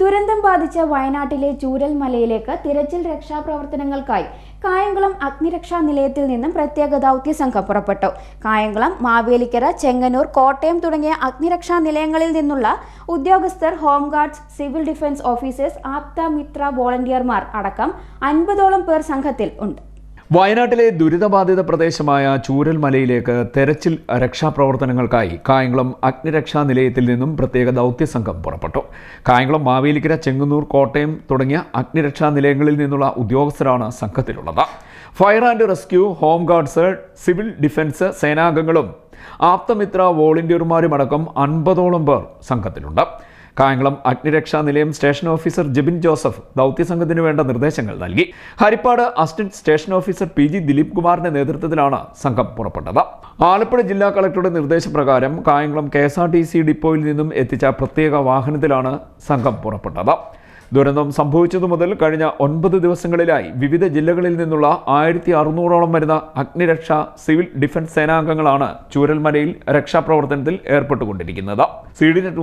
ദുരന്തം ബാധിച്ച വയനാട്ടിലെ ചൂരൽ മലയിലേക്ക് തിരച്ചിൽ രക്ഷാപ്രവർത്തനങ്ങൾക്കായി കായംകുളം അഗ്നിരക്ഷാ നിലയത്തിൽ നിന്നും പ്രത്യേക ദൗത്യ സംഘം പുറപ്പെട്ടു. കായംകുളം മാവേലിക്കര ചെങ്ങന്നൂർ കോട്ടയം തുടങ്ങിയ അഗ്നിരക്ഷാ നിലയങ്ങളിൽ നിന്നുള്ള ഉദ്യോഗസ്ഥർ home guards civil defence officers Aapda Mitra വോളണ്ടിയർമാർ അടക്കം അൻപതോളം പേർ സംഘത്തിൽ ഉണ്ട്. വയനാട്ടിലെ ദുരിതബാധിത പ്രദേശമായ ചൂരൽമലയിലേക്ക് തെരച്ചിൽ രക്ഷാപ്രവർത്തനങ്ങൾക്കായി കായംകുളം അഗ്നിരക്ഷാ നിലയത്തിൽ നിന്നും പ്രത്യേക ദൗത്യസംഘം പുറപ്പെട്ടു. കായംകുളം മാവേലിക്കര ചെങ്ങന്നൂർ കോട്ടയം തുടങ്ങിയ അഗ്നിരക്ഷാ നിലയങ്ങളിൽ നിന്നുള്ള ഉദ്യോഗസ്ഥരാണ് സംഘത്തിലുള്ളത്. Fire and rescue home guards civil defence സേനാംഗങ്ങളും ആപ്തമിത്ര വോളണ്ടിയർമാരുമടക്കം അൻപതോളം പേർ സംഘത്തിലുണ്ട്. കായംകുളം അഗ്നിരക്ഷാ നിലയം സ്റ്റേഷൻ ഓഫീസർ ജെബിൻ ജോസഫ് ദൗത്യസംഘത്തിന് വേണ്ട നിർദ്ദേശങ്ങൾ നൽകി. Harippad assistant station officer P G Dileep കുമാറിന്റെ നേതൃത്വത്തിലാണ് സംഘം പുറപ്പെട്ടത്. ആലപ്പുഴ ജില്ലാ കളക്ടറുടെ നിർദ്ദേശപ്രകാരം Kayamkulam K S R T C ഡിപ്പോയിൽ നിന്നും എത്തിച്ച പ്രത്യേക വാഹനത്തിലാണ് സംഘം പുറപ്പെട്ടത്. ദുരന്തം സംഭവിച്ചതു മുതൽ കഴിഞ്ഞ ഒൻപത് ദിവസങ്ങളിലായി വിവിധ ജില്ലകളിൽ നിന്നുള്ള ആയിരത്തി അറുന്നൂറോളം വരുന്ന അഗ്നിരക്ഷാ സിവിൽ ഡിഫൻസ് സേനാംഗങ്ങളാണ് ചൂരൽമലയിൽ രക്ഷാപ്രവർത്തനത്തിൽ ഏർപ്പെട്ടുകൊണ്ടിരിക്കുന്നത്. C D net